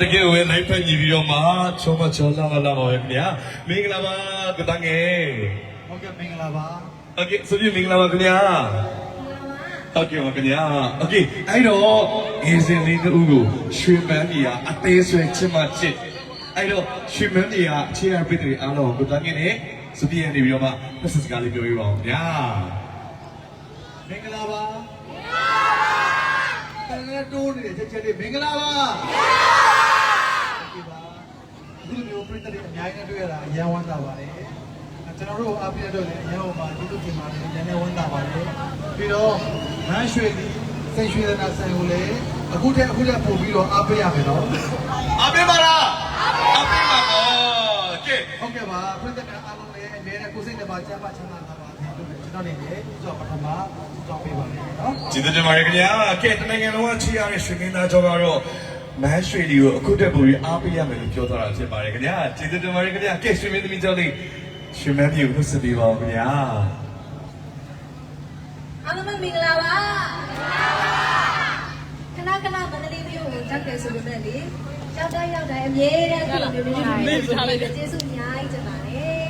င်အားလုံးတကယ်ကိုလိုက်ဖက်ညီပြီးတော့မှချောမချောလာလာလာပါပဲခင်ဗျာမင်္ဂလာပါကတငယ် ဟုတ်ကဲ့မင်္ဂလာပါ โอเคဆိုပြမင်္ဂလာပါခင်ဗျာဟုတ်ကဲ့ပါခင်ဗျာโอเคအဲ့တော့အေးစင်လေးတို့ကိုရွှေမန်းကြီးကအသေးဆွဲချစ်မချစ်အဲ့တော့ရွှေမန်းကြီးကအခြေရပိတ်တွေအားလုံးကိုတငယ်နဲ့စပြည့်နေပြီးတော့မှပတ်စစကားလေးပြောပြပါဦးခင်ဗျာ မင်္ဂလာပါတန်လည်းတိုးနေတယ်ချက်ချက်လေးမင်္ဂလာပါဒီပါ ဒီလိုမျိုးပြည်သက်တွေအများကြီးနဲ့တွေ့ရတာအရန်ဝမ်းသာပါတယ်ကျွန်တော်တို့အားပေးတော့လည်းအရန်ဟိုမှာဒီလိုပြင်ပါတယ်ရန်နေဝမ်းသာပါတယ်ပြီးတော့မန်းရွှေဒီစိတ်ရွှေရနာဆိုင်ကိုလည်းအခုတည်းအခုတည်းပို့ပြီးတော့အားပေးရမယ်နော်အပေးပါလားအပေးပါကောကဲဟုတ်ကဲ့ပါပြည်သက်များအားလုံးလည်းအများနဲ့ကိုယ်စိတ်နဲ့ပါကျမ်းပါချမ်းသာပါပါစေလို့ကျွန်တော်နေနဲ့ကြောက်ပထမကြောက်ပေးပါမယ်နော်ကျေးဇူးတင်ပါတယ်ခင်ဗျာကဲတနိုင်ငံလုံးကချီရတဲ့ရွှေကင်းသားကျော်ကတော့ မန်းရွှေဒီကိုအခုတက်ပူပြီးအားပေးရမယ်လို့ပြောသွားတာဖြစ်ပါတယ်ခင်ဗျာကျေးဇူးတင်ပါတယ်ခင်ဗျာကဲရွှေမင်းသမီးကျော်လေးရွှေမန်းပြည်ကိုနှုတ်ဆက်ပေးပါဦးခင်ဗျာအားလုံးပဲမင်္ဂလာပါခဏခဏမန္တလေးမြို့ကိုတက်တယ်ဆိုပေမဲ့လေရောက်တိုင်းရောက်တိုင်းအမြဲတမ်းဒီလိုမျိုးမျိုးမျိုးဆိုပြီးကျေးဇူးအများကြီးတင်ပါတယ်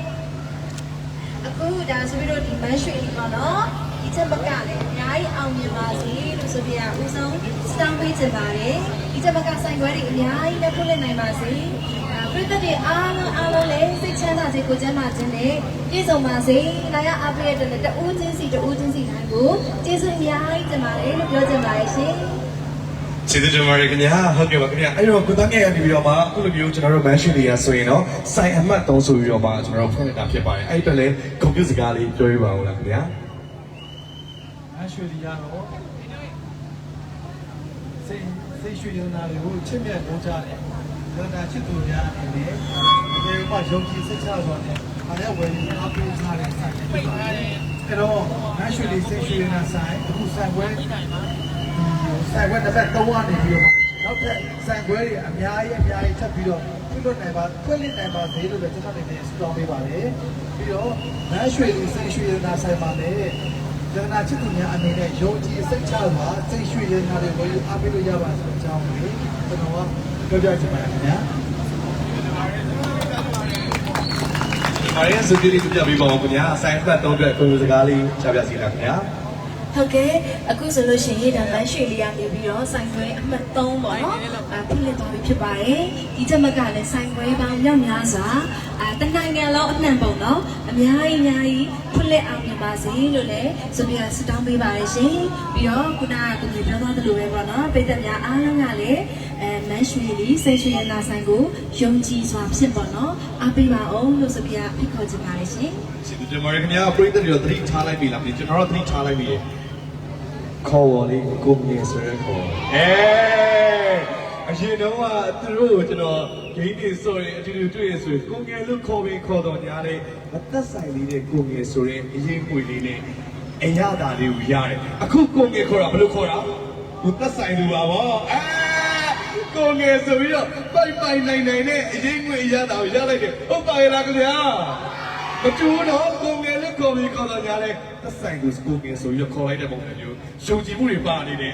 အခုဒါဆိုပြီးတော့ဒီမန်းရွှေကြီးပေါ့နော်ဒီချက်မကလည်းအများကြီးအောင်မြင်ပါစေလို့ဆိုပြရဦးဆုံးစတောင်းပေးချင်ပါတယ် ဒီချက်မကဆိုင်ခွဲတွေအများကြီးလက်ဖွင့်လက်နိုင်ပါစေပရိသတ်တွေအားလုံးအားလုံးလည်းစိတ်ချမ်းသာစေကိုယ်ကျန်းမာခြင်းနဲ့ပြည့်စုံပါစေ။လာရအားပေးတဲ့တဦးချင်းစီတဦးချင်းစီတိုင်းကိုကျေးဇူးအများကြီးတင်ပါတယ်လို့ပြောချင်ပါတယ်ရှင်။ကျေးဇူးတင်ပါတယ်ခင်ဗျာဟုတ်ကဲ့ပါခင်ဗျာအဲ့တော့ကိုသားငယ်ရနေပြီးတော့မှအခုလိုမျိုးကျွန်တော်တို့မန်းရွှေတွေကဆိုရင်တော့စိုင်အမှတ်3ဆိုပြီးတော့မှကျွန်တော်တို့ဖွင့်လိုက်တာဖြစ်ပါတယ်အဲ့အတွက်လည်းကွန်ပျူတာစကားလေးပြောပြပါဦးလားခင်ဗျာအရွှေဒီရတော့စိတ် စိတ်ရွှေရနာတွေကိုချစ်မြတ်လို့ကြတယ်။ဒါနာချစ်သူများအနေနဲ့ဒီမှာယုံကြည်စိတ်ချစွာနဲ့အားရဝယ်ရင်အားပေးထားတဲ့ဆိုင်ဖြစ်ပါတယ်။အဲတော့အရွှေဒီစိတ်ရွှေရနာဆိုင်အခုဆိုင်ဝဲဆိုင်ဝဲတစ်ပတ်သုံးရနေပြီးတော့နောက်ထပ်ဆိုင်ခွဲတွေအများကြီးအများကြီးချက်ပြီးတော့ပြုလုပ်နိုင်ပါဖွင့်လှစ်နိုင်ပါသေးလို့လည်းကျွန်တော်အနေနဲ့စတောင်းပေးပါတယ်။ပြီးတော့မန်းရွှေဒီစိတ်ရွှေရနာဆိုင်ပါလေ ကျန်တာချစ်သူများအနေနဲ့ယုံကြည်စိတ်ချစွာစိတ်ရွှေရနာတွေကိုအားပေးလို့ရပါဆိုတဲ့အကြောင်းကိုကျွန်တော်ကပြောပြချင်ပါတယ်ခင်ဗျာမာရီယာစုကြည့်လေးပြပြပေးပါဦးခင်ဗျာစိုင်အမှတ်3အတွက်ကွန်ပျူတာစကားလေးချပြစီလားခင်ဗျာဟုတ်ကဲ့အခုဆိုလို့ရှိရင်ဒါမန်းရွှေလေးကနေပြီးတော့ဆိုင်ခွဲအမှတ်3ပေါ့နော်အာဖိလစ်သွားပြီဖြစ်ပါတယ်ဒီချက်မကလည်းဆိုင်ခွဲပေါင်းမြောက်များစွာအာ တနိုင်ငံလုံးအနှံ့ပုံနော်အများကြီးအများကြီးဖိလစ်အောင်မြင်ပါစေလို့လည်းဆိုပြီးတော့ဆုတောင်းပေးပါတယ်ရှင်ပြီးတော့ခုနကကိုကြီးပြောသွားသလိုပဲပေါ့နော်ပြည်သက်များအားလုံးကလည်းအဲမန်းရွှေလေးစိတ်ရွှေရနာဆိုင်ကိုယုံကြည်စွာဖြစ်ပေါ့နော်အားပေးပါအောင်လို့ဆိုပြီးတော့ဖိတ်ခေါ်ချင်ပါတယ်ရှင်ကျေးဇူးတင်ပါတယ်ခင်ဗျာပရိသတ်တွေတော့သတိထားလိုက်ပြီလားကျွန်တော်တို့သတိထားလိုက်ပြီခေါ်ဝေါ်လေးကိုမြင်ဆိုရဲခေါ်အဲ အရင်တော့ကသူတို့ကိုကျွန်တော်ဂိမ်းတွေဆိုရင်အတူတူတွေ့ရဆိုရင်ကိုငယ်လို့ခေါ်ပြီးခေါ်တော့ညာလေမသက်ဆိုင်လေးတဲ့ကိုငယ်ဆိုရင်အရင်ပွေလေးနဲ့အရသာလေးကိုရတယ်အခုကိုငယ်ခေါ်တာဘယ်လိုခေါ်တာကိုသက်ဆိုင်လူပါဗောအဲကိုငယ်ဆိုပြီးတော့ပိုက်ပိုက်နိုင်နိုင်နဲ့အရင်ပွေအရသာကိုရလိုက်တယ်ဟုတ်ပါရဲ့လားခင်ဗျာမတူတော့ကိုင ယ်လေးကိုပြီးခေါ်တော့ညာလဲသက်ဆိုင်သူကိုငယ်ဆိုပြီးခေါ်လိုက်တဲ့ပုံစံမျိုးယုံကြည်မှုတွေပါနေတယ်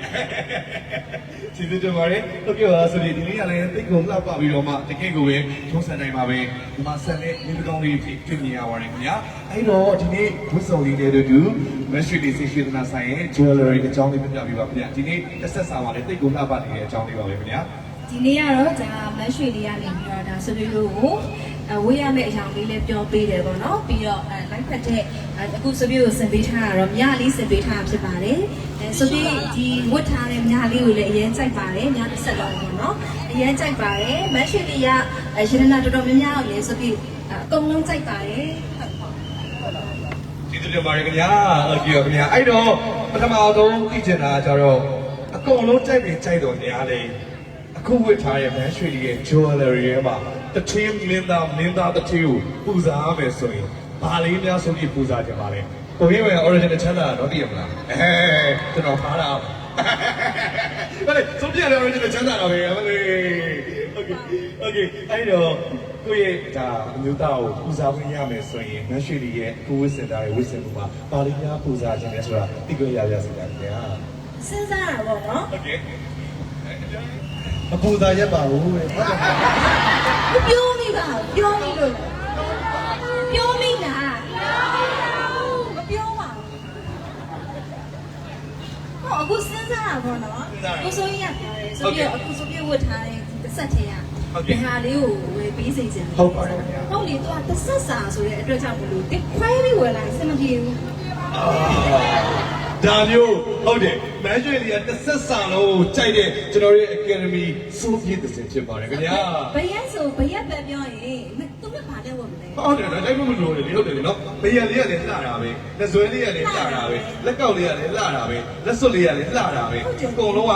ကျေးဇူးတင်ပါတယ်ဟုတ်ကဲ့ပါဆိုရင်ဒီနေ့ကလည်းတိတ်ကုန်လှပပြီးတော့မှတကယ့်ကိုပဲထုံးစံနိုင်ပါပဲဒီမှာဆက်လက်ဒီကောင်းလေးဖြစ်ဖြစ်မြင်ရပါတယ်ခင်ဗျာအဲ့တော့ဒီနေ့ဝတ်စုံလေးတွေတို့ Mystery Decision နာဆိုင်ရဲ့ jewelry အကြောင်းလေးပြပြပေးပါခင်ဗျာဒီနေ့တစ်ဆက်စာပါလေတိတ်ကုန်လှပနေတဲ့အကြောင်းလေးပါပဲခင်ဗျာ ဒီနေ့ကတော့ဒါမတ်ရွှေလေးကနေပြီးတော့ဒါဆွေးနွေးလို့ကိုအဝေးရမယ့်အကြောင်းလေးလည်းပြောပေးတယ်ပေါ့နော်ပြီးတော့အဲလိုက်ဖက်တဲ့အခုဆွေးနွေးကိုစင်ပေးထားတာတော့မြလေးစင်ပေးထားဖြစ်ပါတယ်အဲဆိုပြီးဒီဝတ်ထားတဲ့မြလေးကိုလည်းအရင်ကြိုက်ပါတယ်မြတစ်ဆက်လုံးပေါ့နော်အရင်ကြိုက်ပါတယ်မတ်ရွှေလေးကရတနာတော်တော်များများကိုလည်းဆိုပြီးအကုန်လုံးကြိုက်ပါတယ်ဟုတ်ကျေးဇူးတင်ပါတယ်ခင်ဗျာဟုတ်ကဲ့ခင်ဗျာအဲ့တော့ပထမဆုံးသိချင်တာကြတော့အကုန်လုံးကြိုက်ပြီးကြိုက်တော့ညာလေအ ခုဝတ်ထားတဲ့ဗန်းရွှေကြီးရဲ့ jewelry ရဲ့မှာတထင်းမင်းသားမင်းသားတထင်းကိုပူဇော်ရမယ်ဆိုရင်ဘာလေးများဆုံးပြီးပူဇော်ကြပါလဲကိုကြီးဝင် original ချမ်းသာတော့သိရမလားအဲကျွန်တော်ပါတာဘာလဲဆုံးပြရ original ချမ်းသာတော့ပဲဘာလဲ okay okay အဲ့တော့ကိုရဲ့ဒါအမျိုးသားကိုပူဇော်ဝင်ရမယ်ဆိုရင်မန်းရွှေကြီးရဲ့ကိုဝတ်စင်တာရဲ့ဝတ်စင်ပုံမှာဘာလေးများပူဇော်ခြင်းလဲဆိုတာသိကြရရစတာခင်ဗျာစဉ်းစားရပါတော့နော် okay မပူတာရက်ပါဘူးတဲ့ဟုတ်တယ်မပြောမိပါဘူးပြောမိလို့ပြောမိလားမပြောပါဘူးဟောအခုစဉ်းစားတာပေါ့နော်ကိုစိုးရပြောတယ်ဆိုပြီးအခုဆိုပြီးဝတ်ထားတဲ့ဒီဆက်ထဲကဒီဟာလေးကိုဝယ်ပေးစိတ်ချင်တယ်ဟုတ်ပါတယ်ခင်ဗျာဟုတ်လေသူကတစ်ဆက်စာဆိုတဲ့အတွက်ကြောင့်မလို့တစ်ခွဲပြီးဝယ်လိုက်စမပြေဘူး ဒါမျိုးဟုတ်တယ်မန်ရွှေလေးကတစ်ဆက်စာလုံးကြိုက်တဲ့ကျွန်တော်ရဲ့ Academy စိုးပြည့်တဲ့စင်ဖြစ်ပါတယ်ခင်ဗျာဘရက်ဆိုဘရက်ပဲပြောရင်သူကဘာလဲဝယ်မလဲဟုတ်တယ်နော်တိုက်မမလို့လေဟုတ်တယ်နော်ဘယံလေးကလည်းလှတာပဲလက်စွဲလေးကလည်းလှတာပဲလက်ကောက်လေးကလည်းလှတာပဲလက်စွပ်လေးကလည်းလှတာပဲအကုန်လုံးက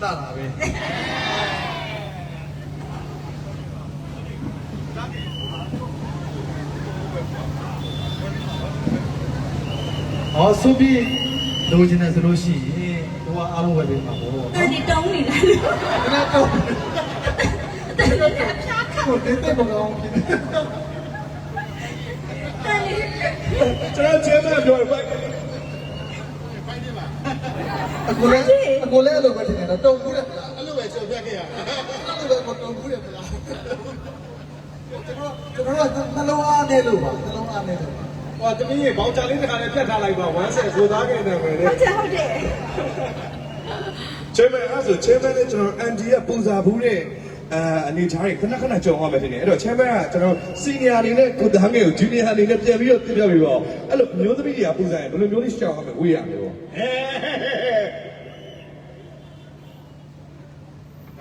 လှတာပဲ ဟောဆိုပြီးလိုချင်တယ်ဆိုလို့ရှိရင်ဟိုကအားလုံးဝယ်ပေးမှာပေါ့အဲ့ဒီတောင်းနေတာခဏတော့တယ်လို့ဖျားခတ်ကိုတိတ်တိတ်မကောင်းဖြစ်နေတယ်လေကျွန်တော်ချဲမပြောပိုက်အခုလည်းအခုလည်းအဲ့လိုပဲထင်တယ်တုံကူးတယ်အဲ့လိုပဲချုပ်ပြတ်ခဲ့ရတာအဲ့လိုပဲတုံကူးတယ်ဗျာကျွန်တော်ကျွန်တော်ကနှလုံးအားနေလို့ပါနှလုံးအားနေလို့ ဟောတမီးရေဘောင်ချလေးတစ်ခါလေးဖြတ်ထားလိုက်ပါဝမ်းဆက်ဆိုသားခဲ့တယ်ပဲလေဟုတ်တယ်ဟုတ်တယ်ချဲမအဲ့ဆိုချဲမနဲ့ကျွန်တော်အန်ဒီကပူဇာဘူးတဲ့အာအနေထားတွေခဏခဏကြုံရမယ်တင်တယ်အဲ့တော့ချဲမကကျွန်တော်စီနီယာအနေနဲ့ကိုသားငယ်ကိုဂျူနီယာအနေနဲ့ပြန်ပြီးတော့ပြပြပြီးတော့အဲ့လိုမျိုးသမီးတွေကပူဇာရင်ဘယ်လိုမျိုးလေးရှောင်ရမလဲဝေးရမယ်ပေါ့ဟဲ့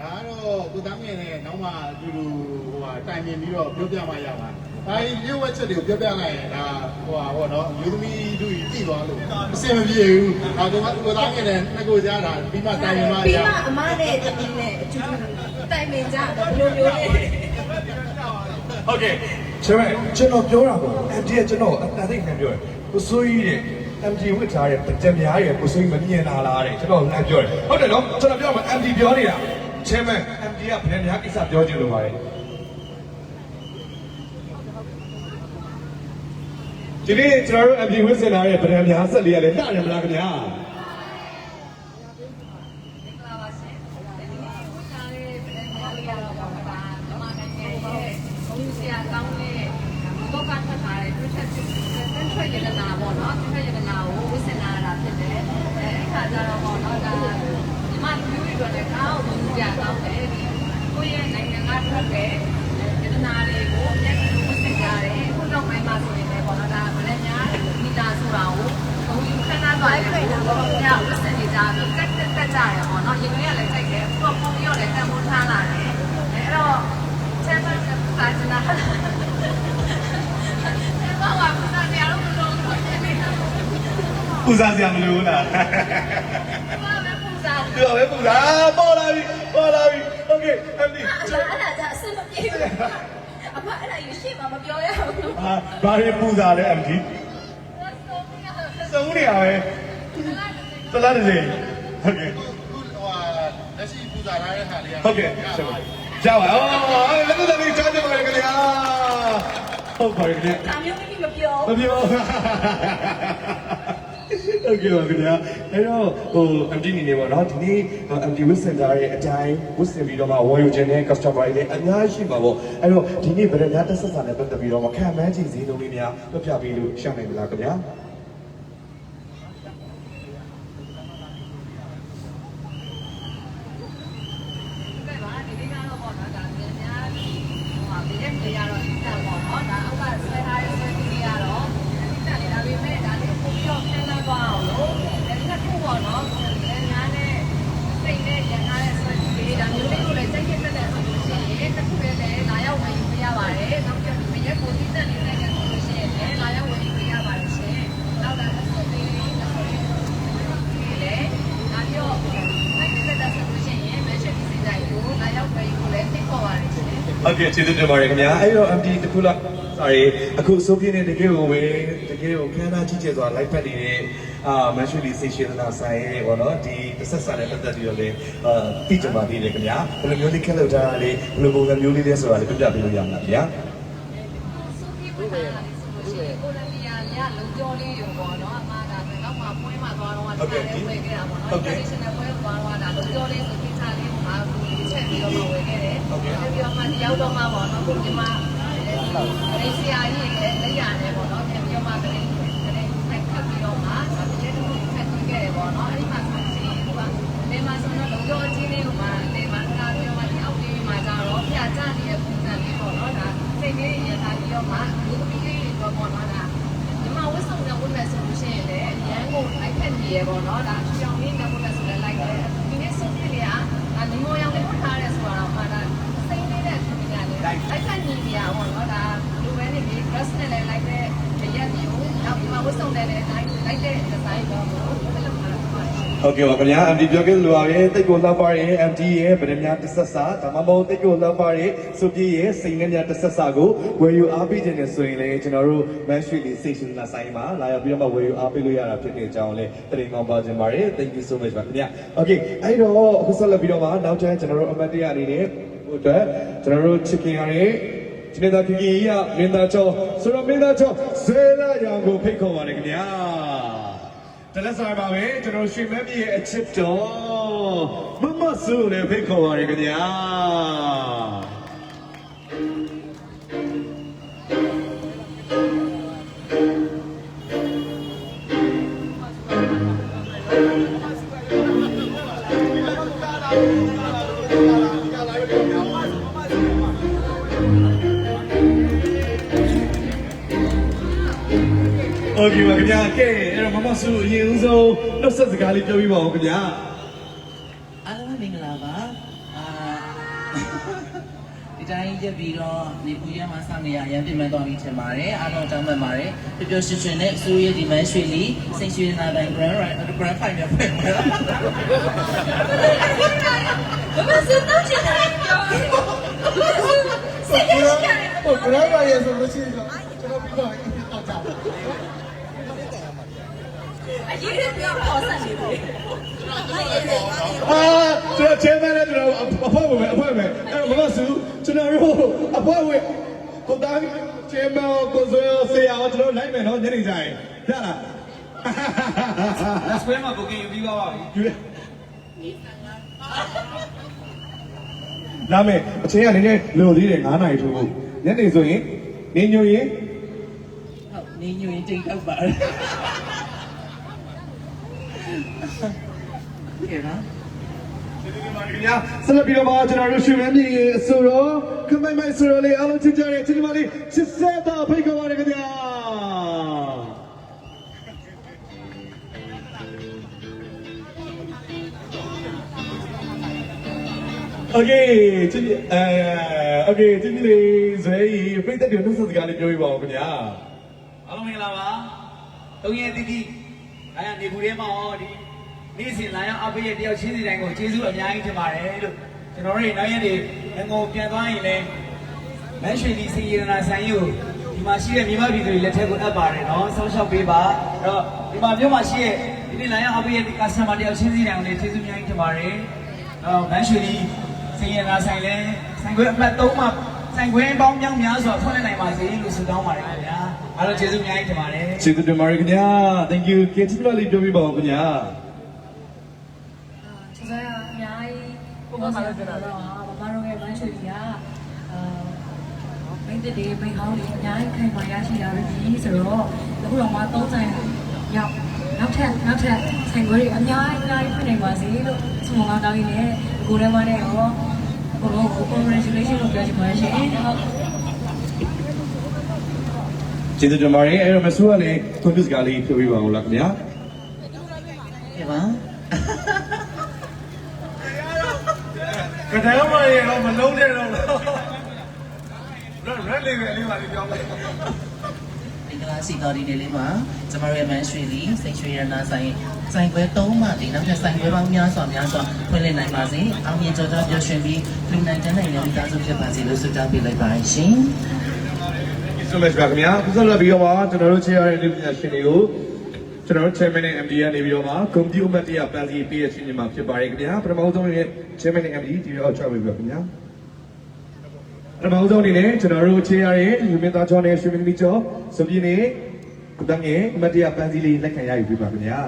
ဒါကတော့ကိုသားငယ်နဲ့နောက်မှအတူတူဟိုဟာတိုင်ပင်ပြီးတော့ပြောပြမှရပါဒါကြီးရုပ်ဝက်ချက်တွေကိုပြောပြလိုက်ရင်ဒါဟိုဟာဟောနော်မျိုးသမီးတို့ကြီးတည်သွားလို့အဆင်မပြေဘူးဒါကကိုသားငယ်နဲ့နှစ်ကိုကြားတာပြီးမှတိုင်ပင်မှရပြီးမှအမနဲ့တမီးနဲ့အတူတူတိုင်ပင်ကြတော့ဘယ်လိုမျိုးလဲဟုတ်ကဲ့ချဲမကျွန်တော်ပြောတာပေါ့အန်ဒီကကျွန်တော်အတန်သိခံပြောတယ်ကိုစိုးကြီးတဲ့ MD ဝစ်ထားတဲ့ဗကြံများရဲ့ကိုစိုးကြီးမမြင်လာလားတဲ့ကျွန်တော်လည်းပြောတယ်ဟုတ်တယ်နော်ကျွန်တော်ပြောမှာ MD ပြောနေတာ ချဲမ MD ကဗကြံများကိစ္စပြောချင်လို့ပါတယ်ဒီနေ့ကျွန်တော်တို့ MD ဝစ်စင်လာတဲ့ဗကြံများဆက်လေးရတယ်နှရတယ်မလားခင်ဗျာ ကိုယ့်ရဲ့နိုင်ငံကထွက်တဲ့ယတနာတွေကိုအမြဲတမ်းဝတ်ဆင်ကြတယ်ခုနောက်ပိုင်းမှာဆိုရင်လည်းပေါ့နော်ဒါဗလက်များမိသားဆိုတာကိုဘုံခဏသွားတယ်ဘုံကဝတ်ဆင်နေကြပြီးတက်တက်တက်ကြတယ်ပေါ့နော်ရင်တွေကလည်းကြိုက်တယ်ပုံပုံပြီးတော့လည်းတန်ဖိုးထားလာတယ်အဲ့တော့ချမ်းသာတဲ့စာချနာအဲ့တော့ဘာမှမသိရတော့ဘလို့ကိုယ်နေနေတာ ပူဇာစရာမလိုဘူးလား ဘာပဲပူဇာ ဒီတော့ပဲပူဇာပေါ်လာပြီပေါ်လာပြီโอเค MD အမအဲ့ဒါကြအဆင်မပြေဘူးအမအဲ့ဒါယူရှေ့မှာမပြောရဘူး အာဘာတွေပူဇာလဲ MD စုံနေရပဲသလားတစ်ချိန်ဟုတ်ကဲ့ ခုဟိုဟာလက်ရှိပူဇာထားတဲ့ဟာလေးက ဟုတ်ကဲ့ဆက်ပါကြောက်ပါအော်လည်းလည်းလည်းချားကြပါလေခင်ဗျာဟုတ်ပါရဲ့ခင်ဗျာ ဒါမျိုးမိမပြော မပြော ဟုတ်ကဲ့ပါခင်ဗျာအဲ့တော့ဟို MD နေနေပါတော့ဒီနေ့ MD Wit Center ရဲ့အတိုင်းဝစ်စင်ပြီးတော့မှဝယ်ယူခြင်းနဲ့ customer တွေလည်းအများကြီးရှိပါပေါ့အဲ့တော့ဒီနေ့ဗရန်များတက်ဆက်စာနဲ့ပတ်သက်ပြီးတော့မှခံမှန်းကြည့်စီလုံးလေးများပြပြပေးလို့ရှောင်းနိုင်မလားခင်ဗျာ ပဲပါဒီနေ့ကတော့ပေါ့နော်ဒါပြန်များဟိုဟာပြည့်ပြည့်ရတော့စက်ပေါ့နော်ဒါအောက်ကဆွဲထားတဲ့ဆွဲပြီးရတော့ဒီတက်လေဒါပေမဲ့ဒါလေးပို့ပြီးတော့ဆန်းဆန်းသွားအောင်လို့ဒါတစ်ခုပေါ့နော်ပြန်များနဲ့စိတ်နဲ့ရန်ထားတဲ့ဆွဲပြီးဒါမျိုးလေးကိုလည်းစိတ်ရတဲ့တဲ့ဆိုလို့ရှိရင်တစ်ခုလည်းလည်းလာရောက်ဝင်ယူရပါတယ်နောက်ပြဒီရက်ကိုတည်တဲ့နေတဲ့ဆိုလို့ရှိရင်လည်းလာရောက်ဝင်ယူရပါတယ်ရှင်နောက်တာဆွဲပြီးဆွဲပြီးလေဒါပြောစိတ်နဲ့တဲ့ဆိုလို့ရှိရင်မရှက်ပြီးစိတ်တိုင်းကိုလာရောက်ဝင်ယူလည်းသိပေါ်ပါတယ်ရှင် ဟုတ်ကဲ့ကျေးဇူးတင်ပါတယ်ခင်ဗျာအဲ့တော့ MD တခုလား sorry အခုအစိုးပြင်းနေတကယ်ကိုပဲတကယ်ကိုခမ်းနားကြီးကျယ်စွာ live ဖက်နေတဲ့အာမန်ရှူလီစေရှင်နာဆိုင်ရဲ့ပေါ့နော်ဒီတစ်ဆက်ဆက်နဲ့ပတ်သက်ပြီးတော့လေအာသိကြပါသေးတယ်ခင်ဗျာဘယ်လိုမျိုးလေးခက်လောက်ထားတာလေဘယ်လိုပုံစံမျိုးလေးလဲဆိုတာလေပြပြပေးလို့ရမှာဗျာဆိုပြီးဝင်လာတယ်ဆိုလို့ရှိရင်ကိုလံဘီယာရလုံကျော်လေးရောပေါ့နော်အမကတော့မှပွဲမှာသွားတော့တာလည်းဝယ်ခဲ့တာပေါ့နော် traditional ပွဲကိုသွားတော့တာလုံကျော်လေးဆိုကိစ္စလေးကိုငါရောက်တော့မှပေါ့နော်ကိုဒီမှာလေးဆရာကြီးလည်းလက်ရတယ်ပေါ့နော်ပြန်ပြီးတော့မှကလေးကလေးဖိုက်ခတ်ပြီးတော့မှဒါတကယ်တော့ဖက်ကြည့်ခဲ့တယ်ပေါ့နော်အဲ့ဒီမှာဆိုရင်ဒီကနေမှာဆိုတော့လုံကျော်အချင်းလေးကိုမှလေမှာထားပြီးတော့မှဒီအောက်လေးမှာကြတော့ပြကြနေတဲ့ပုံစံလေးပေါ့နော်ဒါစိတ်လေးရထားပြီးတော့မှဒီလိုမျိုးလေးတော့ပေါ့နော်ဒါဒီမှာဝတ်ဆောင်တဲ့ဝတ်မဲ့ဆိုလို့ရှိရင်လည်းအရန်ကိုလိုက်ဖက်နေရပေါ့နော်ဒါချောင်းလေးနဲ့ဝတ်မဲ့ဆိုလည်းလိုက်တယ်ဒီနေ့စုံပြလေးကဒါညီမောရောင်လေးဝတ်ထားရဲဆိုတော့မှဒါစိတ်လေးနဲ့ဖြစ်နေတယ်လိုက်ဖက်နေပြရပေါ့နော်ဒါလူပဲနေပြီး dress နဲ့လည်းလိုက်တဲ့ရက်မျိုးနောက်ဒီမှာဝတ်ဆောင်တဲ့လည်းလိုက်လိုက်တဲ့ design တော့ဘယ်လိုမှလုပ်ထားတာပါ ဟုတ်ကဲ့ပါခင်ဗျာ MD ပြောခဲ့လို့ပါရဲ့တိတ်ကိုလောက်ပါရဲ့ MD ရဲ့ဗဒမြတစ်ဆက်စာဒါမှမဟုတ်တိတ်ကိုလောက်ပါရဲ့စုပြည့်ရဲ့စိန်ငမြတစ်ဆက်စာကိုဝယ်ယူအားပေးခြင်းနဲ့ဆိုရင်လည်းကျွန်တော်တို့ Manstreet လေး Station လာဆိုင်မှာလာရောက်ပြီးတော့မှဝယ်ယူအားပေးလို့ရတာဖြစ်တဲ့အကြောင်းလည်းတရင်ကောင်းပါခြင်းပါတယ် Thank you so much ပါခင်ဗျာ Okay အဲ့တော့အခုဆက်လက်ပြီးတော့မှနောက်ထပ်ကျွန်တော်တို့အမတ်တရအနေနဲ့ဟိုအတွက်ကျွန်တော်တို့ chicken ရတဲ့ဒီနေ့သာခင်ကြီးရမင်းသားချောဆိုတော့မင်းသားချောဇေလာရောင်ကိုဖိတ်ခေါ်ပါတယ်ခင်ဗျာ တလက်စားပါပဲကျွန်တော်ရွှေမန်းပြည်ရဲ့အချစ်တော်မမဆူလည်းဖိတ်ခေါ်ပါရခင်ဗျာ ဟုတ်ပြီပါခင်ဗျာကဲအဲ့တော့မမဆူအရင်ဦးဆုံးနှုတ်ဆက်စကားလေးပြောပြပါဦးခင်ဗျာအားလုံးမင်္ဂလာပါအာဒီတိုင်းရက်ပြီးတော့နေပူရမှာစနေရရန်ပြင်မဲ့တော်ပြီးထင်ပါတယ်အားလုံးတောင်းပန်ပါတယ်ပျော်ပျော်ရွှင်ရွှင်နဲ့စိုးရဒီမန်ရွှေလီစိတ်ရွှင်နာတိုင်း grand right grand five ရောက်ပြန်ပါမမဆူတော့ချင်တယ်ပြောမမဆူစိတ်ကြရတယ်ဟုတ် grand right ဆိုလို့ရှိရင်ကျွန်တော်ပြီးပါ ရေးရပြောပေါ်ဆက်နေတယ်အာကျွန်တော်ချမ်းသာတဲ့ကျွန်တော်အဖွဲဝင်အဖွဲဝင်အဲ့တော့မမဆူကျွန်တော်တို့အဖွဲဝင်ကိုသားချမ်းမောကိုဇောဆရာကျွန်တော်လိုက်မယ်နော်ညနေကျရင်ရလား ဆွဲမှာဘုကင်ယူပြီးပါပါပြီယူရလာမယ်အချိန်ကနည်းနည်းလိုသေးတယ်9နာရီထိုးဖို့ညနေဆိုရင်နေညိုရင်ဟုတ်နေညွင်တိတ်တော့ပါတယ် ကဲနော် ခင်ဗျာဆက်လက်ပြီးတော့မှကျွန်တော်တို့ရွှေမန်းပြည်ရဲ့အဆိုတော်ခမိုင်မိုင်ဆိုတော်လေးအားလုံးချစ်ကြတဲ့ချစ်ဒီမလေးချစ်ဆက်တာဖိတ်ခေါ်ပါရခင်ဗျာโอเคချစ်အဲโอเคချစ်ဒီလေးဇွဲကြီးပြိတ္တတွေနှုတ်ဆက်စကားလေးပြောပြပါဦးခင်ဗျာ အားလုံးမင်္ဂလာပါတုံးရဲတိတိအဲနေဘူးထဲမှာဟောဒီ နေ့စဉ်လာရောက်အပိရဲ့တယောက်ချင်းစီတိုင်းကိုကျေးဇူးအများကြီးတင်ပါတယ်လို့ကျွန်တော်တို့နောက်ရက်တွေငငုံပြန်သွားရင်လည်းမန်းရွှေလီစီရနာဆိုင်ကိုဒီမှာရှိတဲ့မြေမပြည်သူတွေလက်ထက်ကိုအပ်ပါတယ်နော်ဆောင်းလျှောက်ပေးပါအဲ့တော့ဒီမှာမြို့မှာရှိတဲ့ဒီနေ့လာရောက်အပိရဲ့ကာစတမာတယောက်ချင်းစီတိုင်းကိုလည်းကျေးဇူးအများကြီးတင်ပါတယ်နော်မန်းရွှေလီစီရနာဆိုင်လဲဆိုင်ခွဲအမှတ်3မှာဆိုင်ခွဲပေါင်းမြောက်များစွာဖွင့်လှစ်နိုင်ပါစေလို့ဆုတောင်းပါတယ်ခင်ဗျာအားလုံးကျေးဇူးအများကြီးတင်ပါတယ်ချစ်သူတင်ပါရခင်ဗျာ thank you ကဲချစ်မလေးပြောပြပါဦးခင်ဗျာ ကျန်အများ ကြီးပုံမှန်လို့ပြောတော့မမတို့ရဲ့မန်းချွေကြီးကအာမိတ်တွေမိတ်ဟောင်းတွေအများကြီးခိုင်မာရရှိလာပြီဆိုတော့အခုတော့မှသုံးဆိုင်ရောက်နောက်ထပ်နောက်ထပ်ဆိုင်ခွဲတွေအများကြီးအများကြီးဖြစ်နေပါစေလို့ဆုမကောင်းတောင်းရင်းနဲ့ကိုယ်ထဲမှာလည်းရောဘုရားကို congratulation လို့ပြောချင်ပါရှင်ဟုတ်ကျေးဇူးတင်ပါတယ်အဲ့တော့မဆူကလည်းကွန်ပျူတာလေးပြောပြပါဦးလားခင်ဗျာကဲပါ ကတည်းကမှရေတော့မလုံးတဲ့တော့ရက်ရက်လေးပဲလေးပါလေးပြောလိုက်မင်္ဂလာရှိတော်ဒီနေ့လေးမှာကျမတို့ရဲ့မန်းရွှေလီစိတ်ရွှေရနာဆိုင်ဆိုင်ခွဲ၃မှဒီနောက်ထပ်ဆိုင်ခွဲပေါင်းများစွာများစွာဖွင့်လှစ်နိုင်ပါစေ။အောင်မြင်ကြောကြောပျော်ရွှင်ပြီးလူနိုင်တဲ့နိုင်တဲ့မိသားစုဖြစ်ပါစေလို့ဆုတောင်းပေးလိုက်ပါရှင်။ဆိုမချပါခင်ဗျာခုဆက်လက်ပြီးတော့မှကျွန်တော်တို့ချေရတဲ့လူပညာရှင်တွေကို ကျွန်တော်တို့ chairman နဲ့ MD ကနေပြီးတော့မှ computer မတ်တရားပန်စီပေးရချင်းမှာဖြစ်ပါတယ်ခင်ဗျာပထမဆုံးရဲ့ chairman နဲ့ MD ဒီရောက်ချပေးပါခင်ဗျာပထမဆုံးအနေနဲ့ကျွန်တော်တို့ချေရရဲ့လူမင်းသားကျောင်းနဲ့ရွှေမင်းသမီးကျောင်းစပြင်းနေကုသငယ်မတ်တရားပန်စီလေးလက်ခံရယူပေးပါခင်ဗျာ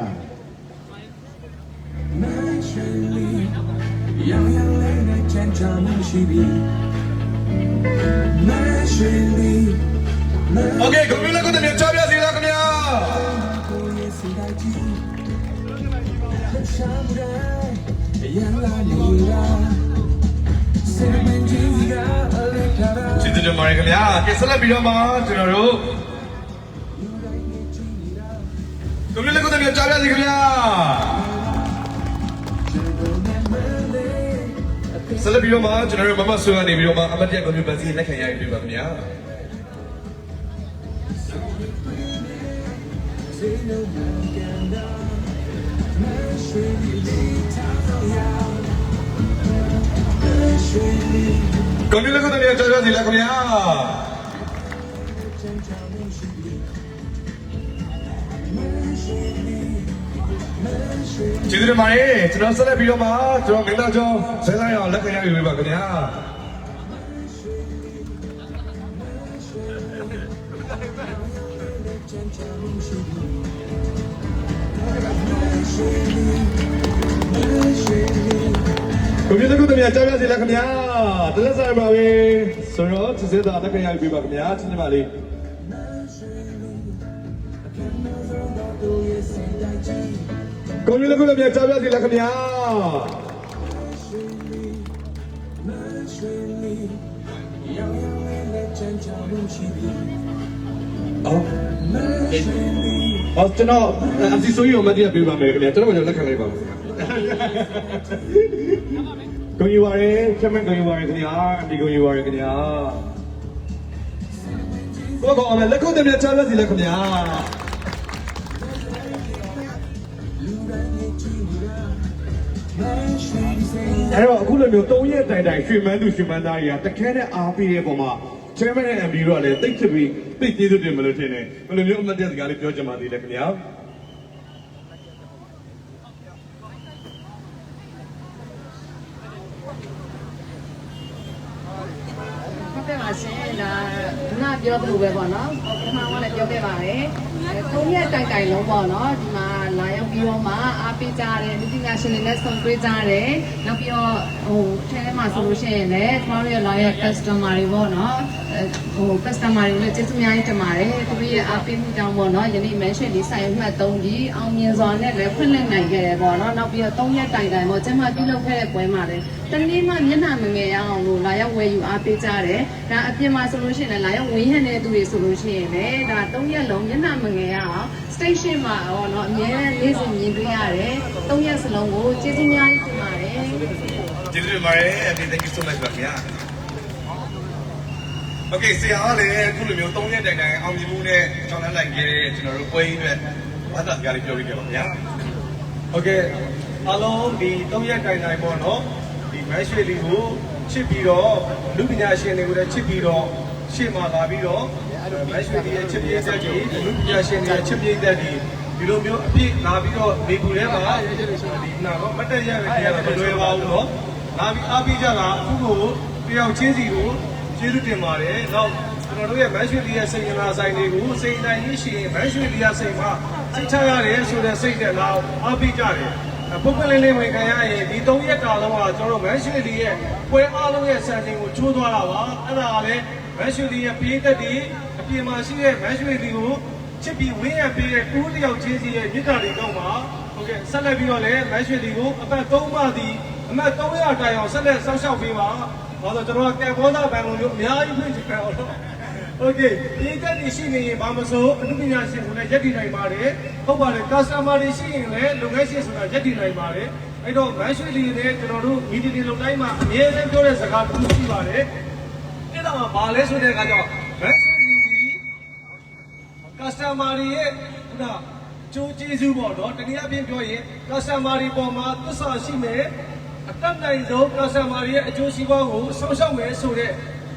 naturally ရောင်ရောင်လေးနဲ့ချမ်းသာမှုရှိပြီ naturally Okay, conmigo la contenía Chávez. ကျေးဇူးတင်ပါတယ်ခင်ဗျာကဲဆက်လက်ပြီးတော့မှကျွန်တော်တို့ကွန်ပျူတာကိုတည်းကကြားပြစီခင်ဗျာဆက်လက်ပြီးတော့မှကျွန်တော်တို့မမဆွေကနေပြီးတော့မှအမတ်တက်ကွန်ပျူတာစီလက်ခံရယူပေးပါခင်ဗျာကွန်ပျူတာကို တည်းကကြားပြစီလားခင်ဗျာကျေးဇူးတင်ပါတယ်ကျွန်တော်ဆက်လက်ပြီးတော့မှကျွန်တော်မင်းသားကျောင်းဇဲဆိုင်အောင်လက်ခံရယူပေးပါခင်ဗျာ ကွန်ပျူတာကိုတည်းကကြားပြစီလားခင်ဗျာတလက်ဆိုင်ပါပဲဆိုတော့စစ်စစ်သားလက်ခံရယူပေးပါခင်ဗျာချင်းချင်ပါလေးကွန်ပျူတာကိုတည်းကကြားပြစီလားခင်ဗျာအော် အော်ကျွန်တော်အစီဆိုးရုံမတည်းပေးပါမယ်ခင်ဗျာကျွန်တော်ကလက်ခံလိုက်ပါမယ်ကိုယူပါရယ်ချက်မကိုယူပါရယ်ခင်ဗျာဒီကိုယူပါရယ်ခင်ဗျာကိုကောအမေလက်ခုပ်တည်းချမ်းလက်စီလက်ခင်ဗျာအဲ့တော့အခုလိုမျိုး၃ရက်တိုင်တိုင်ရွှေမန်းသူရွှေမန်းသားတွေကတခဲနဲ့အားပေးတဲ့ပုံမှာ chairman နဲ့ MD တို့ကလည်းတိတ်ချပြီးတိတ်ကျေးဇူးတင်မလို့ထင်တယ်ဘယ်လိုမျိုးအမတ်တက်စကားလေးပြောချင်ပါသေးလဲခင်ဗျာဟုတ်ကဲ့ပါရှင်ဒါခုနပြောသလိုပဲပေါ့နော်ပထမကလည်းပြောခဲ့ပါတယ်သုံးရက်တိုင်တိုင်လုံးပေါ့နော်ဒီမှာလာရောက်ပြီးတော့မှအားပေးကြတယ်လူပညာရှင်တွေနဲ့ဆုံတွေ့ကြတယ်နောက်ပြီးတော့ဟိုထဲထဲမှာဆိုလို့ရှိရင်လည်းကျမတို့ရဲ့လာရောက် customer တွေပေါ့နော် ဟို customer တွေလည်းကျေးဇူးအများကြီးတင်ပါတယ်သူတို့ရဲ့အားပေးမှုကြောင့်ပေါ့နော်ယနေ့ mention လေးဆိုင်မှတ်3ကြီးအောင်မြင်စွာနဲ့လည်းဖွင့်လှစ်နိုင်ခဲ့တယ်ပေါ့နော်နောက်ပြီးတော့3ရက်တိုင်တိုင်ပေါ့ကျမပြုလုပ်ခဲ့တဲ့ပွဲမှာလည်းတနေ့မှမျက်နှာမငယ်ရအောင်လို့လာရောက်ဝယ်ယူအားပေးကြတယ်ဒါအပြင်မှာဆိုလို့ရှိရင်လည်းလာရောက်ဝင်းရတဲ့သူတွေဆိုလို့ရှိရင်လည်းဒါ3ရက်လုံးမျက်နှာမငယ်ရအောင် station မှာပေါ့နော်အများနဲ့နေ့စဉ်မြင်တွေ့ရတယ်3ရက်စလုံးကိုကျေးဇူးများကြီးတင်ပါတယ်ကျေးဇူးတင်ပါတယ် MD thank you so much ပါခင်ဗျာ Okay ဆရာကလည်းအခုလိုမျိုး၃ရက်တိုင်တိုင်အောင်မြင်မှုနဲ့ကြောင်းလန်းလိုက်ခဲ့တဲ့ကျွန်တော်တို့ပွဲကြီးအတွက်ဘာသာစကားလေးပြောပြခဲ့ပါခင်ဗျာ โอเคအားလုံးဒီ၃ရက်တိုင်တိုင်ပေါ့နော်ဒီမက်ရွှေလီကိုချစ်ပြီးတော့လူပညာရှင်တွေကိုလည်းချစ်ပြီးတော့ရှေ့မှာလာပြီးတော့မက်ရွှေလီရဲ့ချစ်ပြေးသက်ကြီးလူပညာရှင်တွေရဲ့ချစ်ပြေးသက်ကြီးဒီလိုမျိုးအပြည့်လာပြီးတော့မိကူထဲမှာဒီနာတော့မတက်ရပဲတရားတော့မလွယ်ပါဘူးနော်လာပြီးအားပေးကြတာအခုကိုတယောက်ချင်းစီကို ကျေးဇူးတင်ပါတယ်နောက်ကျွန်တော်တို့ရဲ့မက်ရွှေလီရဲ့စိတ်ရနာဆိုင်တွေကိုစိတ်တိုင်းရှိရင်မက်ရွှေလီရဲ့စိတ်မှာစိတ်ချရတယ်ဆိုတဲ့စိတ်နဲ့လာအားပေးကြတယ်ပုဂ္ဂလိလေးဝင်ခံရရင်ဒီ၃ရက်တာလုံးကကျွန်တော်မန်ရွှေလီရဲ့ပွဲအားလုံးရဲ့စံချိန်ကိုချိုးသွားတာပါအဲ့ဒါကလည်းမန်ရွှေလီရဲ့ပြေးသက်တွေအပြင်မှာရှိတဲ့မန်ရွှေလီကိုချစ်ပြီးဝင်းရပေးတဲ့တူးတစ်ယောက်ချင်းစီရဲ့မြစ်တာတွေတော့ပါဟုတ်ကဲ့ဆက်လက်ပြီးတော့လည်းမန်ရွှေလီကိုအပတ်၃ပါးသည်အမတ်300တိုင်အောင်ဆက်လက်ဆောက်ရှောက်ပေးပါ ။ဘာလို့ကျွန်တော်ကကံကောသားဘန်ကုန်မျိုးအများကြီးတွေ့ချင်တယ်ဟုတ်လား။ Okay ဒီကတိရှိနေရင်ဘာမဆိုအမှုပညာရှင်ဆိုလည်းယက်တည်နိုင်ပါတယ်။ဟုတ်ပါတယ် customer တွေရှိရင်လည်းလုပ်ငန်းရှင်ဆိုတာယက်တည်နိုင်ပါတယ်။အဲ့တော့ဘန်ရွှေလီနဲ့ကျွန်တော်တို့မီဒီတီလုံတိုင်းမှာအမြဲတမ်းပြောတဲ့စကားတစ်ခုရှိပါတယ်။အဲ့ဒါမှဘာလဲဆိုတဲ့အခါကျတော့ဘန်ရွှေလီက customer တွေရဲ့ခုနကျိုးကျေးဇူးပေါ့နော်တနည်းအားဖြင့်ပြောရင် customer တွေပေါ်မှာသစ္စာရှိမယ် အတတ်နိုင်ဆုံး customer တွေရဲ့အကျိုးစီးပွားကိုစောင့်ရှောက်မယ်ဆိုတဲ့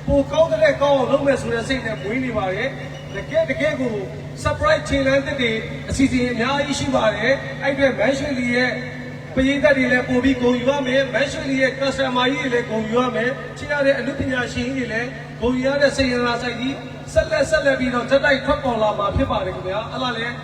ပိုကောင်းတဲ့ကောင်းအောင်လုပ်မယ်ဆိုတဲ့စိတ်နဲ့မွေးနေပါတယ်တကယ်တကယ်ကို surprise ခြေလမ်းတစ်တွေအစီအစဉ်အများကြီးရှိပါတယ်အဲ့အတွက် mention လီရဲ့ပရိသတ်တွေလည်းပို့ပြီးဂုဏ်ယူရမယ် mention လီရဲ့ customer ကြီးတွေလည်းဂုဏ်ယူရမယ်ချစ်ရတဲ့အမှုပညာရှင်ကြီးတွေလည်းဂုဏ်ယူရတဲ့စေရနာဆိုင်ကြီးဆက်လက်ဆက်လက်ပြီးတော့ဇက်တိုက်ထွက်ပေါ်လာမှာဖြစ်ပါတယ်ခင်ဗျာအဲ့ဒါလည်း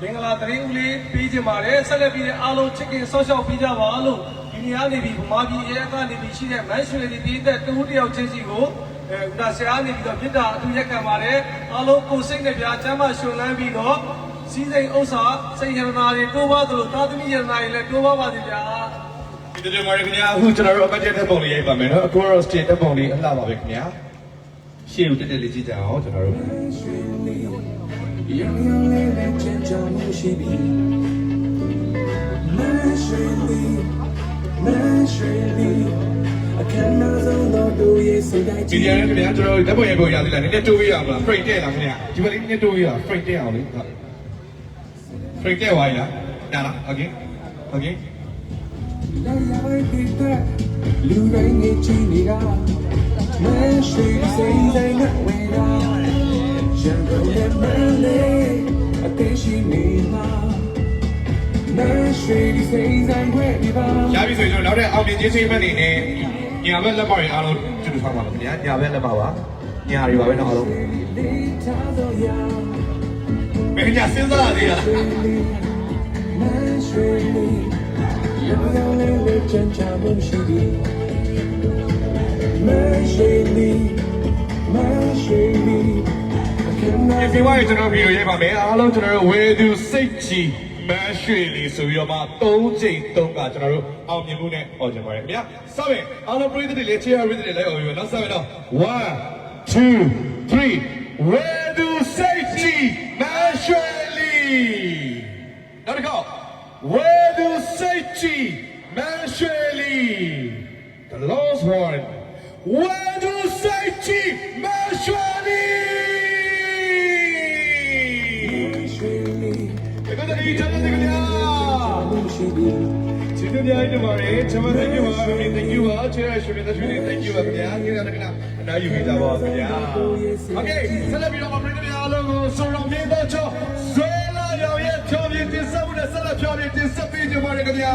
မင်္ဂလာတရင်ဦးလေးပေးခြင်းပါတယ်ဆက်လက်ပြီးတဲ့အားလုံးချစ်ခင်ဆောက်ရှောက်ပေးကြပါလို့ ဒီနေ့ကနေပြီးဗမာပြည်ရဲကနေပြီးရှိတဲ့မန်ရွှေလီပြည်သက်တူတယောက်ချင်းစီကိုအဲဒါဆရာနေပြီးတော့ပြစ်တာအတူရက်ခံပါတယ်အားလုံးကိုစိတ်နဲ့ပြာကျမ်းမရှင်လန်းပြီးတော့စီးစိမ်ဥစ္စာစိတ်ရနာတွေတိုးပါသလိုသာသမီရနာတွေလည်းတိုးပါပါစေဗျာဒီတည်းမှာခင်ဗျာအခုကျွန်တော်တို့အပတ်ချက်တက်ပုံလေးရိုက်ပါမယ်နော်အခုတော့ state တက်ပုံလေးအလှပါပဲခင်ဗျာရှေ့ကိုတက်တက်လေးကြည့်ကြအောင်ကျွန်တော်တို့ Young, young, and gentle, she be. Naturally, naturally. I cannot hold do yes, so that ဒီရန်ခင်ဗျာကျွန်တော်တို့တက်ပုံရိုက်ပုံရသေးလားနည်းနည်းတိုးပေးရအောင်လား frame တက်လားခင်ဗျာဒီဘက်လေးနည်းနည်းတိုးပေးရအောင် frame တက်အောင်လေဟုတ် frame တက်သွားပြီလားဒါလား okay okay Lu đánh nghe chi nì ra Mẹ suy xây dây ngắt quay ra Chẳng cầu đẹp mẹ lê A tế chi nì ma Mẹ suy xây dây quay đi ba ရပြီဆိုရင်ကျွန်တော်နောက်တဲ့အောင်မြင်ခြင်းချိန်မှတ်နေနဲ့ညာဘက်လက်မောက်ရင်အားလုံးကျူတူဆောင်ပါမယ်ခင်ဗျာညာဘက်လက်မောက်ပါညာတွေပါပဲနော်အားလုံး Đi thả dầu ya မင်းညာစဉ်းစားရသေးလား Naturally, young, young, and gentle, she be. Naturally, naturally, I ဒီ cannot ဒီဝိုင်းကျွန်တော်ဗီဒီယိုရိုက်ပါမယ်အားလုံးကျွန်တော်တို့ဝေသူစိတ်ကြည် မန်းရွှေလီဆိုပြီးတော့မှ၃ချိန်၃ကကျွန်တော်တို့အောင်မြင်မှုနဲ့ဟောကြပါရခင်ဗျာစမယ်အားလုံးပရိသတ်တွေလည်း cheer ပရိသတ်တွေလည်းဟောပြီးတော့နောက်စမယ်တော့1 2 3ဝေသူစိတ်ကြည်မန်းရွှေလီနောက်တစ်ခေါက်ဝေသူစိတ်ကြည်မန်းရွှေလီ The last one. Where do say chief Mashwali? Sino niya ito ba rin? Sama thank you ah. Kami thank you ah. Chira shumi na shumi thank you ah. Kaya kaya na kana. Na yung kita ba kaya. Okay, sala bi ako pwede niya alam ko so long din ba cho. Sala yaw ye cho bi tin sa muna sala cho bi tin sa bi niyo ba rin kaya.